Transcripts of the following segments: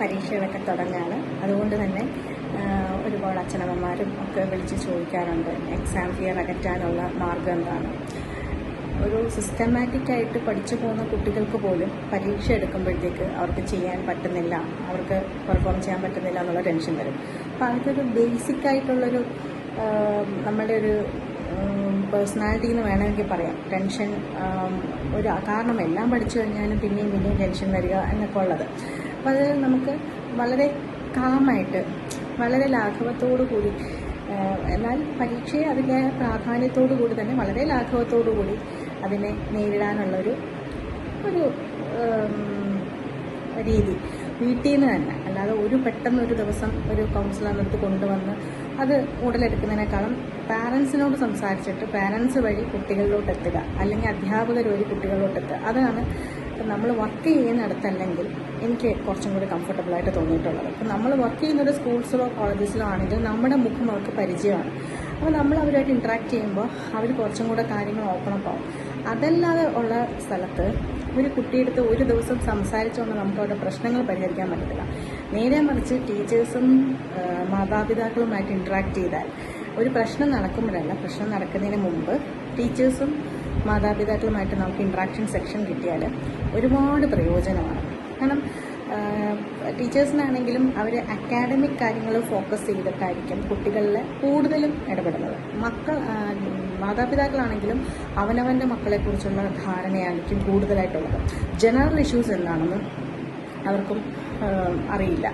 പരീക്ഷകളൊക്കെ തുടങ്ങുകയാണ് അതുകൊണ്ട് തന്നെ ഒരുപാട് അച്ഛനമ്മമാരും ഒക്കെ വിളിച്ച് ചോദിക്കാറുണ്ട് എക്സാം ഫിയർ അകറ്റാനുള്ള മാർഗം എന്താണ്? ഒരു സിസ്റ്റമാറ്റിക് ആയിട്ട് പഠിച്ചു പോകുന്ന കുട്ടികൾക്ക് പോലും പരീക്ഷ എടുക്കുമ്പോഴത്തേക്ക് അവർക്ക് ചെയ്യാൻ പറ്റുന്നില്ല അവർക്ക് പെർഫോം ചെയ്യാൻ പറ്റുന്നില്ല എന്നുള്ള ടെൻഷൻ വരും. അപ്പോൾ അതൊരു ബേസിക് ആയിട്ടുള്ളൊരു നമ്മളുടെ ഒരു പേഴ്സണാലിറ്റി എന്ന് വേണമെങ്കിൽ പറയാം. ടെൻഷൻ ഒരു കാരണം എല്ലാം പഠിച്ചു കഴിഞ്ഞാലും പിന്നെയും പിന്നെയും ടെൻഷൻ വരിക എന്നൊക്കെ ഉള്ളത്. അപ്പോൾ അത് നമുക്ക് വളരെ കാമായിട്ട് വളരെ ലാഘവത്തോടു കൂടി എന്നാൽ പരീക്ഷയെ അതിന്റെ പ്രാധാന്യത്തോടു കൂടി തന്നെ വളരെ ലാഘവത്തോടു കൂടി അതിനെ നേരിടാനുള്ളൊരു ഒരു രീതി. വീട്ടിൽ നിന്ന് തന്നെ. അല്ലാതെ ഒരു പെട്ടെന്ന് ഒരു ദിവസം ഒരു കൗൺസിലറിന്റെ അടുത്ത് കൊണ്ടുവന്ന് അത് ഉടലെടുക്കുന്നതിനേക്കാളും പാരൻസിനോട് സംസാരിച്ചിട്ട് പാരൻസ് വഴി കുട്ടികളിലോട്ട് എത്തുക അല്ലെങ്കിൽ അധ്യാപകർ വഴി കുട്ടികളിലോട്ട് എത്തുക അതാണ് നമ്മൾ വർക്ക് ചെയ്യുന്നിടത്തല്ലെങ്കിൽ എനിക്ക് കുറച്ചും കൂടി കംഫർട്ടബിൾ ആയിട്ട് തോന്നിയിട്ടുള്ളത്. അപ്പം നമ്മൾ വർക്ക് ചെയ്യുന്ന ഒരു സ്കൂൾസിലോ കോളേജസിലോ ആണെങ്കിൽ നമ്മുടെ മുഖം അവർക്ക് പരിചയമാണ്. അപ്പോൾ നമ്മൾ അവരുമായിട്ട് ഇൻട്രാക്ട് ചെയ്യുമ്പോൾ അവർ കുറച്ചും കൂടെ കാര്യങ്ങൾ ഓപ്പൺ അപ്പ് ആവും. അതല്ലാതെ ഉള്ള സ്ഥലത്ത് ഒരു കുട്ടിയെടുത്ത് ഒരു ദിവസം സംസാരിച്ചുകൊണ്ട് നമുക്ക് അവരുടെ പ്രശ്നങ്ങൾ പരിഹരിക്കാൻ പറ്റത്തില്ല. നേരെ മറിച്ച് ടീച്ചേഴ്സും മാതാപിതാക്കളുമായിട്ട് ഇൻട്രാക്ട് ചെയ്താൽ ഒരു പ്രശ്നം നടക്കുമ്പോഴല്ല പ്രശ്നം നടക്കുന്നതിന് മുമ്പ് ടീച്ചേഴ്സും മാതാപിതാക്കളുമായിട്ട് നമുക്ക് ഇൻട്രാക്ഷൻ സെക്ഷൻ കിട്ടിയാൽ ഒരുപാട് പ്രയോജനമാണ്. കാരണം ടീച്ചേഴ്സിനാണെങ്കിലും അവർ അക്കാഡമിക് കാര്യങ്ങൾ ഫോക്കസ് ചെയ്തിട്ടായിരിക്കും കുട്ടികളിൽ കൂടുതലും ഇടപെടുന്നത്. മക്കൾ മാതാപിതാക്കളാണെങ്കിലും അവനവന്റെ മക്കളെക്കുറിച്ചുള്ള ധാരണയായിരിക്കും കൂടുതലായിട്ടുള്ളത്. ജനറൽ ഇഷ്യൂസ് എന്താണെന്ന് അവർക്കും അറിയില്ല.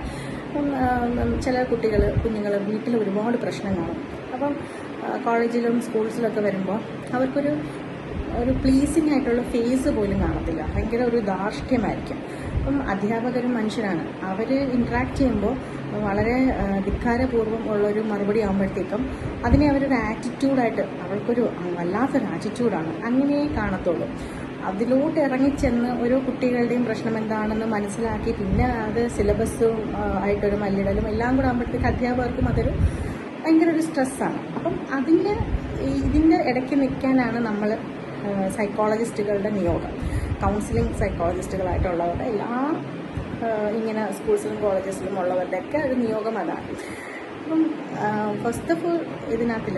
ചില കുട്ടികൾ കുഞ്ഞുങ്ങൾ വീട്ടിൽ ഒരുപാട് പ്രശ്നം കാണും അപ്പം കോളേജിലും സ്കൂൾസിലൊക്കെ വരുമ്പോൾ അവർക്കൊരു ഒരു പ്ലീസിങ് ആയിട്ടുള്ള ഫേസ് പോലും കാണത്തില്ല. ഭയങ്കര ഒരു ധാർഷ്ട്യമായിരിക്കും അപ്പം അധ്യാപകരും മനുഷ്യരാണ്. അവർ ഇൻട്രാക്ട് ചെയ്യുമ്പോൾ വളരെ ധിക്കാരപൂർവം ഉള്ളൊരു മറുപടി ആകുമ്പോഴത്തേക്കും അതിനെ അവരൊരു ആറ്റിറ്റ്യൂഡായിട്ട് അവൾക്കൊരു വല്ലാത്തൊരു ആറ്റിറ്റ്യൂഡാണ് അങ്ങനെ കാണത്തുള്ളൂ. അതിലോട്ട് ഇറങ്ങിച്ചെന്ന് ഓരോ കുട്ടികളുടെയും പ്രശ്നം എന്താണെന്ന് മനസ്സിലാക്കി പിന്നെ അത് സിലബസും ആയിട്ടൊരു മല്ലിടലും എല്ലാം കൂടെ ആകുമ്പോഴത്തേക്ക് അധ്യാപകർക്കും അതൊരു ഭയങ്കര ഒരു സ്ട്രെസ്സാണ് അപ്പം അതിന്റെ ഇതിന്റെ ഇടയ്ക്ക് നിൽക്കാനാണ് നമ്മൾ സൈക്കോളജിസ്റ്റുകളുടെ നിയോഗം. കൗൺസിലിംഗ് സൈക്കോളജിസ്റ്റുകളായിട്ടുള്ളവരുടെ എല്ലാ ഇങ്ങനെ സ്കൂൾസിലും കോളേജസിലും ഉള്ളവരുടെയൊക്കെ ഒരു നിയോഗം അതാണ്. അപ്പം ഫസ്റ്റ് ഓഫ് ഓൾ ഇതിനകത്തിൽ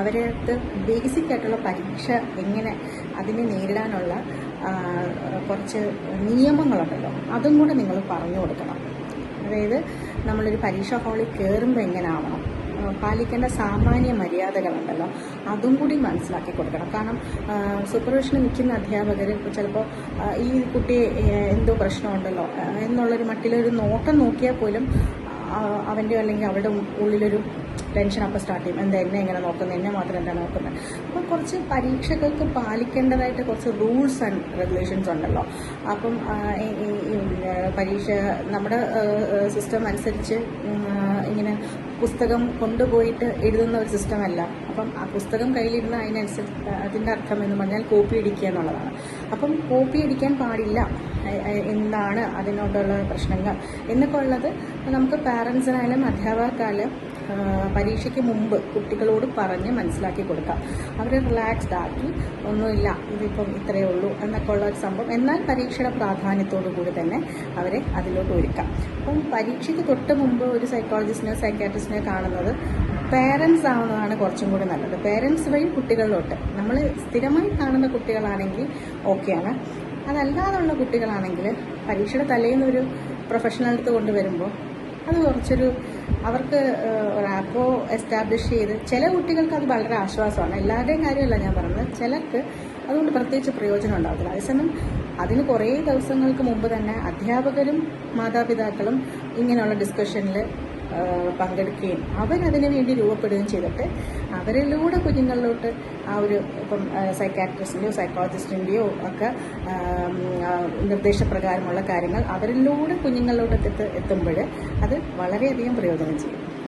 അവരടുത്ത് ബേസിക് ആയിട്ടുള്ള പരീക്ഷ എങ്ങനെ അതിനെ നേരിടാനുള്ള കുറച്ച് നിയമങ്ങളുണ്ടല്ലോ അതും കൂടെ നിങ്ങൾ പറഞ്ഞു കൊടുക്കണം. അതായത് നമ്മളൊരു പരീക്ഷാ ഹാളിൽ കയറുമ്പോൾ എങ്ങനെ ആവണം? പാലിക്കേണ്ട സാമാന്യ മര്യാദകളുണ്ടല്ലോ. അതും കൂടി മനസ്സിലാക്കി കൊടുക്കണം. കാരണം സൂപ്പർവിഷന് നിൽക്കുന്ന അധ്യാപകർ ചിലപ്പോൾ ഈ കുട്ടി എന്തോ പ്രശ്നമുണ്ടല്ലോ എന്നുള്ളൊരു മട്ടിലൊരു നോട്ടം നോക്കിയാൽ പോലും അവന്റെ അല്ലെങ്കിൽ അവരുടെ ഉള്ളിലൊരു ടെൻഷൻ അപ്പോൾ സ്റ്റാർട്ട് ചെയ്യും. എന്താ എന്നെ എങ്ങനെ നോക്കുന്നത്? എന്നെ മാത്രം എന്താ നോക്കുന്നത്? അപ്പോൾ കുറച്ച് പരീക്ഷകൾക്ക് പാലിക്കേണ്ടതായിട്ട് കുറച്ച് റൂൾസ് ആൻഡ് റെഗുലേഷൻസ് ഉണ്ടല്ലോ. അപ്പം പരീക്ഷ നമ്മുടെ സിസ്റ്റം അനുസരിച്ച് ഇങ്ങനെ പുസ്തകം കൊണ്ടുപോയിട്ട് എഴുതുന്ന ഒരു സിസ്റ്റമല്ല അപ്പം ആ പുസ്തകം കയ്യിലിരുന്ന് അതിനനുസരിച്ച് അതിന്റെ അർത്ഥം എന്ന് പറഞ്ഞാൽ കോപ്പി അടിക്കുക എന്നുള്ളതാണ്. അപ്പം കോപ്പി അടിക്കാൻ പാടില്ല. എന്താണ് അതിനോടുള്ള പ്രശ്നങ്ങൾ? എന്നൊക്കെ ഉള്ളത് നമുക്ക് പാരൻസിനായാലും അധ്യാപകർക്കായാലും പരീക്ഷയ്ക്ക് മുമ്പ് കുട്ടികളോട് പറഞ്ഞ് മനസ്സിലാക്കി കൊടുക്കാം. അവരെ റിലാക്സ്ഡ് ആക്കി ഒന്നുമില്ല ഇതിപ്പം ഇത്രയേ ഉള്ളൂ എന്നൊക്കെ ഉള്ള ഒരു സംഭവം. എന്നാൽ പരീക്ഷയുടെ പ്രാധാന്യത്തോടു കൂടി തന്നെ അവരെ അതിലോട്ട് ഒരുക്കാം. അപ്പം പരീക്ഷയ്ക്ക് തൊട്ട് മുമ്പ് ഒരു സൈക്കോളജിസ്റ്റിനെ സൈക്കാട്രിസ്റ്റിനെ കാണുന്നത് പേരൻസ് ആവുന്നതാണ് കുറച്ചും കൂടി നല്ലത്. പേരൻസ് വഴി കുട്ടികളിലോട്ട്. നമ്മൾ സ്ഥിരമായി കാണുന്ന കുട്ടികളാണെങ്കിൽ ഓക്കെയാണ് അതല്ലാതുള്ള കുട്ടികളാണെങ്കിൽ പരീക്ഷയുടെ തലേന്ന് ഒരു പ്രൊഫഷണൽ അടുത്ത് കൊണ്ടുവരുമ്പോൾ അത് കുറച്ചൊരു അവർക്ക് ഒരു ആപ്പോ എസ്റ്റാബ്ലിഷ് ചെയ്ത് ചില കുട്ടികൾക്ക് അത് വളരെ ആശ്വാസമാണ്. എല്ലാവരുടെയും കാര്യമല്ല ഞാൻ പറഞ്ഞത്. ചിലർക്ക് അതുകൊണ്ട് പ്രത്യേകിച്ച് പ്രയോജനം ഉണ്ടാകത്തില്ല അതേസമയം അതിന് കുറേ ദിവസങ്ങൾക്ക് മുമ്പ് തന്നെ അധ്യാപകരും മാതാപിതാക്കളും ഇങ്ങനെയുള്ള ഡിസ്കഷനിൽ പങ്കെടുക്കുകയും അവരതിനു വേണ്ടി രൂപപ്പെടുകയും ചെയ്തിട്ട് അവരിലൂടെ കുഞ്ഞുങ്ങളിലോട്ട് ആ ഒരു ഇപ്പം സൈക്കാട്രിസ്റ്റിന്റെയോ സൈക്കോളജിസ്റ്റിന്റെയോ ഒക്കെ നിർദ്ദേശപ്രകാരമുള്ള കാര്യങ്ങൾ അവരിലൂടെ കുഞ്ഞുങ്ങളിലോട്ട് എത്തി എത്തുമ്പോൾ അത് വളരെയധികം പ്രയോജനം ചെയ്യും.